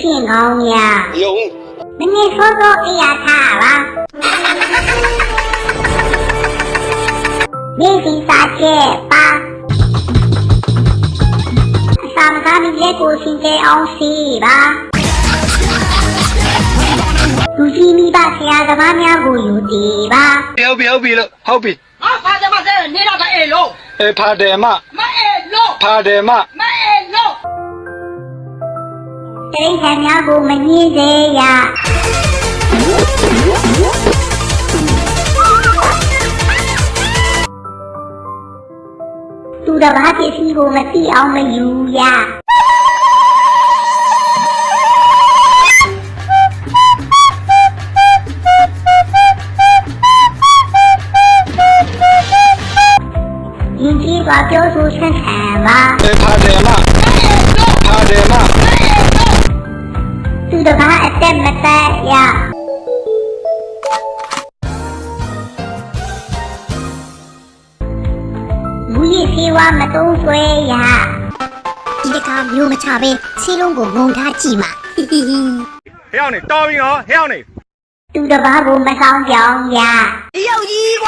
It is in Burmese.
ဖြစ်ကောင်းများယုံမနေ့ကောကောအိယာထားပါမင်းဒီစာချေပါအစာမစားမီလက်ကိုစင်ကြအောင်စီပါလူကြီးမိဘဆရာသမားများကိုယူတည်ပါပြောပြောပြီလို့ဟုတ်ပြီဟာဖာတယ်မဆဲနေတော့ကအေလို့အေဖာတယ်မမအေလို့ဖာတယ်မမ တိရစ္ဆာန်များကိုမငြင်းစေရသူတစ်ပါးပစ္စည်း သူတကားအသက်မသက်ရမူရည်သေးဝမတုံးဆွဲရဒီတကားမျိုးမချပဲခြေလုံးကိုငုံထားကြည့်မှာဟဲ့အောင်နေတော်ပြီနော်ဟဲ့အောင်နေသူတကားကိုမဆောင်ပြောင်းရရုပ်ကြီးကွာ